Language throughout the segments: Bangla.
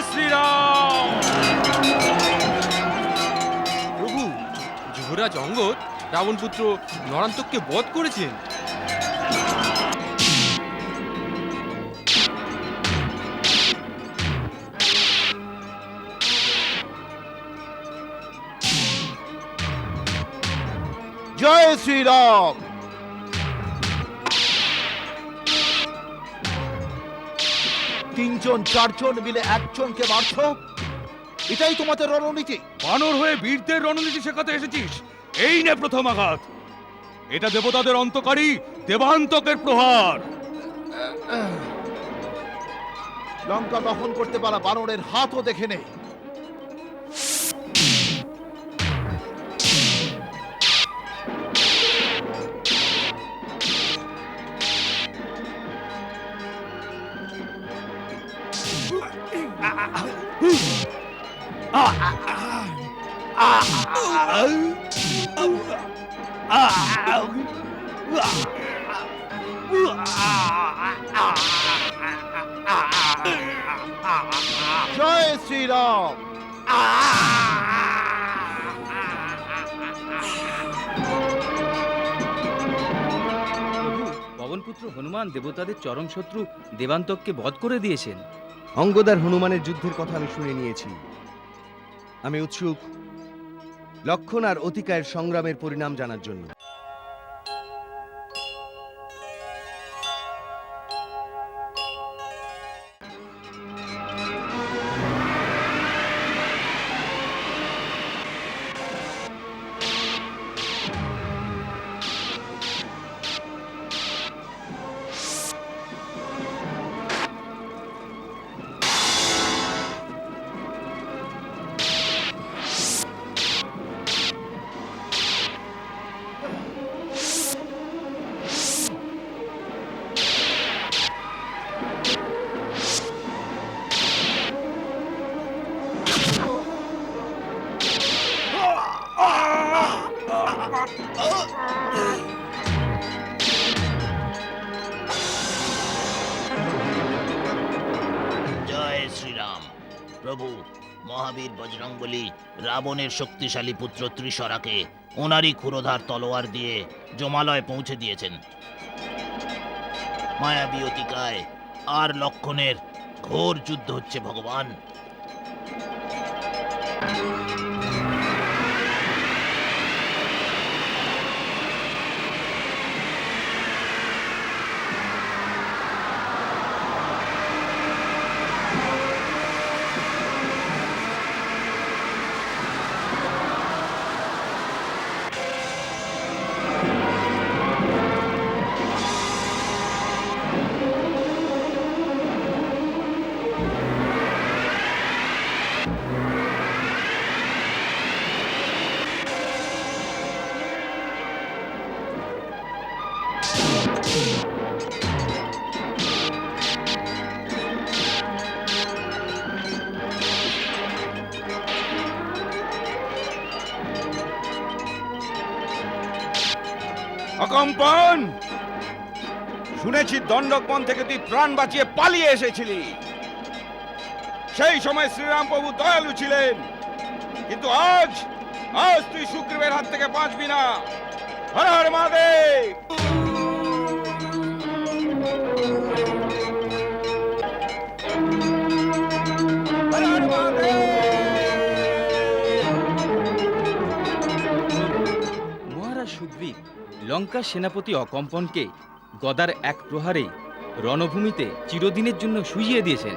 শ্রীরাম। প্রভু যুবরাজ অঙ্গদ রাবণ পুত্র নরান্তককে বধ করেছেন। জয় শ্রীরাম। তিনজন চারজন মিলে একজনকে মারছ? এটাই তোমাদের রণনীতি। বানর হয়ে বীরদের রণনীতি শেখাতে এসেছিস। এই নে প্রথম আঘাত। এটা দেবতাদের অন্তকারী দেবান্তকের প্রহার। লঙ্কা দহন করতে পারা বানরের হাতও দেখে নেই জয় শ্রীরাম। পবনপুত্র হনুমান দেবতাদের চরম শত্রু দেবান্তককে বধ করে দিয়েছেন। অঙ্গদার হনুমানের যুদ্ধের কথা আমি শুনে নিয়েছি। আমি উৎসুক, লক্ষণ আর অতিকায়ের সংগ্রামের পরিণাম জানার জন্য। জয় শ্রীরাম। প্রভু, মহাবীর বজরংবলী রাবণের শক্তিশালী পুত্র ত্রিশরাকে ওনারই ক্ষুরোধার তলোয়ার দিয়ে জমালয় পৌঁছে দিয়েছেন। মায়াবী অতিকায় আর লক্ষণের ঘোর যুদ্ধ হচ্ছে ভগবান। অকম্পন! শুনেছি দণ্ডকবন থেকে তুই প্রাণ বাঁচিয়ে পালিয়ে এসেছিলি। সেই সময় শ্রীরাম প্রভু দয়ালু ছিলেন। কিন্তু আজ আজ তুই শুক্রবের হাত থেকে বাঁচবি না। হর হর মহাদেব! লঙ্কার সেনাপতি অকম্পনকে গদার এক প্রহারে রণভূমিতে চিরদিনের জন্য শুইয়ে দিয়েছেন।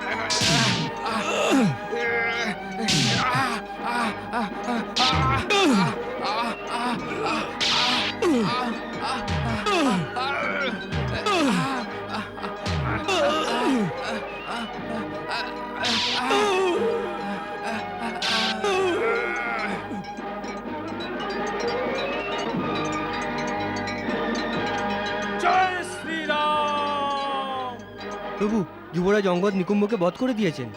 প্রভু যুবরাজ অঙ্গদ নিকুম্বকে বধ করে দিয়েছেন।